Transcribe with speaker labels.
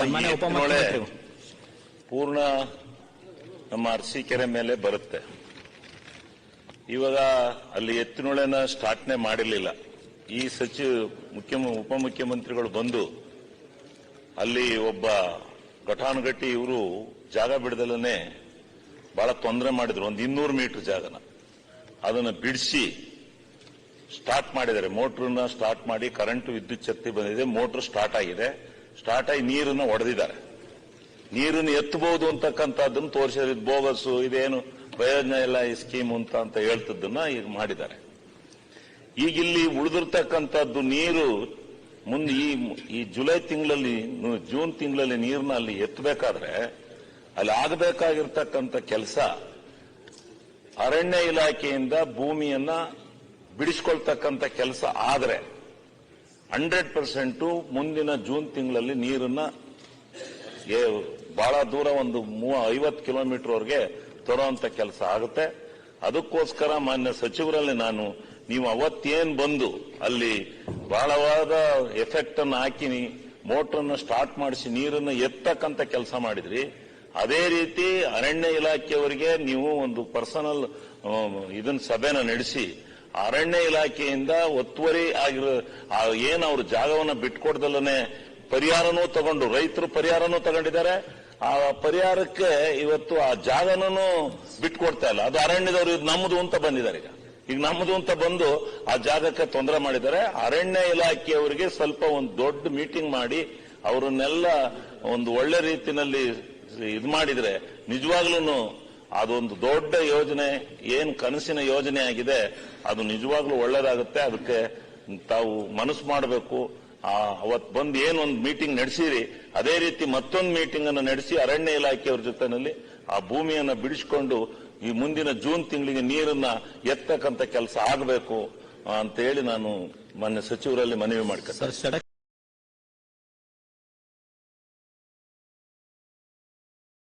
Speaker 1: ಸನ್ಮಾನ್ಯ ಉಪಮುಖ್ಯಮಂತ್ರಿಗಳು.
Speaker 2: ಪೂರ್ಣ ನಮ್ಮ ಅರಸೀಕೆರೆ ಮೇಲೆ ಬರುತ್ತೆ. ಇವಾಗ ಅಲ್ಲಿ ಎತ್ತಿನೊಳೆನ ಸ್ಟಾರ್ಟ್ನೆ ಮಾಡಿರಲಿಲ್ಲ. ಈ ಸಚಿವ ಮುಖ್ಯ ಉಪಮುಖ್ಯಮಂತ್ರಿಗಳು ಬಂದು ಅಲ್ಲಿ ಒಬ್ಬ ಘಟಾನುಘಟಿ ಇವರು ಜಾಗ ಬಿಡದಲ್ಲೇ ಬಹಳ ತೊಂದರೆ ಮಾಡಿದ್ರು. ಒಂದು ಇನ್ನೂರು ಮೀಟರ್ ಜಾಗನ. ಅದನ್ನ ಬಿಡಿಸಿ ಸ್ಟಾರ್ಟ್ ಮಾಡಿದ್ದಾರೆ. ಮೋಟ್ರನ್ನ ಸ್ಟಾರ್ಟ್ ಮಾಡಿ ಕರೆಂಟ್ ವಿದ್ಯುತ್ ಶಕ್ತಿ ಬಂದಿದೆ. ಮೋಟರ್ ಸ್ಟಾರ್ಟ್ ಆಗಿದೆ. ಸ್ಟಾರ್ಟ್ ಆಗಿ ನೀರನ್ನು ಹೊಡೆದಿದ್ದಾರೆ ನೀರನ್ನು ಎತ್ತಬಹುದು ಅಂತಕ್ಕಂಥದ್ದನ್ನು ತೋರಿಸಿದ್ರೆ ಇದು ಬೋಗಸ್ಸು ಇದೇನು ಪ್ರಯೋಜನ ಇಲ್ಲ ಈ ಸ್ಕೀಮ್ ಅಂತ ಅಂತ ಹೇಳ್ತದ್ದನ್ನ ಈಗ ಮಾಡಿದ್ದಾರೆ. ಈಗ ಇಲ್ಲಿ ಉಳಿದಿರ್ತಕ್ಕಂಥದ್ದು ನೀರು, ಮುಂದೆ ಈ ಈ ಜುಲೈ ತಿಂಗಳಲ್ಲಿ ಜೂನ್ ತಿಂಗಳಲ್ಲಿ ನೀರನ್ನ ಅಲ್ಲಿ ಎತ್ತಬೇಕಾದ್ರೆ ಅಲ್ಲಿ ಆಗಬೇಕಾಗಿರ್ತಕ್ಕಂಥ ಕೆಲಸ ಅರಣ್ಯ ಇಲಾಖೆಯಿಂದ ಭೂಮಿಯನ್ನ ಬಿಡಿಸ್ಕೊಳ್ತಕ್ಕಂಥ ಕೆಲಸ ಆದ್ರೆ ಹಂಡ್ರೆಡ್ ಪರ್ಸೆಂಟ್ ಮುಂದಿನ ಜೂನ್ ತಿಂಗಳಲ್ಲಿ ನೀರನ್ನ ಬಹಳ ದೂರ ಒಂದು ಮೂವ, ಐವತ್ತು ಕಿಲೋಮೀಟರ್ ವರೆಗೆ ತರುವಂತ ಕೆಲಸ ಆಗುತ್ತೆ. ಅದಕ್ಕೋಸ್ಕರ ಮಾನ್ಯ ಸಚಿವರಲ್ಲಿ ನಾನು, ನೀವು ಅವತ್ತೇನ್ ಬಂದು ಅಲ್ಲಿ ಬಹಳವಾದ ಎಫೆಕ್ಟ್ ಅನ್ನು ಹಾಕಿ ಅನ್ನು ಸ್ಟಾರ್ಟ್ ಮಾಡಿಸಿ ನೀರನ್ನು ಎತ್ತಕ್ಕಂತ ಕೆಲಸ ಮಾಡಿದ್ರಿ. ಅದೇ ರೀತಿ ಅರಣ್ಯ ಇಲಾಖೆಯವರಿಗೆ ನೀವು ಒಂದು ಪರ್ಸನಲ್ ಇದನ್ನ ಸಭೆನ ನಡೆಸಿ ಅರಣ್ಯ ಇಲಾಖೆಯಿಂದ ಒತ್ತುವರಿ ಆಗಿರೋ ಏನು ಅವರು ಜಾಗವನ್ನು ಬಿಟ್ಕೊಡ್ದಲ್ಲೇ ಪರಿಹಾರನೂ ತಗೊಂಡು, ರೈತರು ಪರಿಹಾರನೂ ತಗೊಂಡಿದ್ದಾರೆ. ಆ ಪರಿಹಾರಕ್ಕೆ ಇವತ್ತು ಆ ಜಾಗನೂ ಬಿಟ್ಕೊಡ್ತಾ ಇಲ್ಲ. ಅದು ಅರಣ್ಯದವರು, ಇದು ನಮ್ಮದು ಅಂತ ಬಂದಿದ್ದಾರೆ ಈಗ. ಈಗ ನಮ್ಮದು ಅಂತ ಬಂದು ಆ ಜಾಗಕ್ಕೆ ತೊಂದರೆ ಮಾಡಿದ್ದಾರೆ. ಅರಣ್ಯ ಇಲಾಖೆಯವರಿಗೆ ಸ್ವಲ್ಪ ಒಂದು ದೊಡ್ಡ ಮೀಟಿಂಗ್ ಮಾಡಿ ಅವರನ್ನೆಲ್ಲ ಒಂದು ಒಳ್ಳೆ ರೀತಿಯಲ್ಲಿ ಇದು ಮಾಡಿದ್ರೆ ನಿಜವಾಗ್ಲೂ ಅದೊಂದು ದೊಡ್ಡ ಯೋಜನೆ, ಏನ್ ಕನಸಿನ ಯೋಜನೆ ಆಗಿದೆ, ಅದು ನಿಜವಾಗ್ಲೂ ಒಳ್ಳೇದಾಗುತ್ತೆ, ಅದಕ್ಕೆ ತಾವು ಮನಸ್ಸು ಮಾಡಬೇಕು. ಅವತ್ ಬಂದು ಏನೊಂದು ಮೀಟಿಂಗ್ ನಡೆಸಿರಿ, ಅದೇ ರೀತಿ ಮತ್ತೊಂದು ಮೀಟಿಂಗ್ ಅನ್ನು ನಡೆಸಿ ಅರಣ್ಯ ಇಲಾಖೆಯವ್ರ ಜೊತೆನಲ್ಲಿ ಆ ಭೂಮಿಯನ್ನು ಬಿಡಿಸಿಕೊಂಡು ಈ ಮುಂದಿನ ಜೂನ್ ತಿಂಗಳಿಗೆ ನೀರನ್ನ ಎತ್ತಕ್ಕಂತ ಕೆಲಸ ಆಗಬೇಕು ಅಂತ ಹೇಳಿ ನಾನು ಮೊನ್ನೆ ಸಚಿವರಲ್ಲಿ ಮನವಿ
Speaker 1: ಸಡಕ್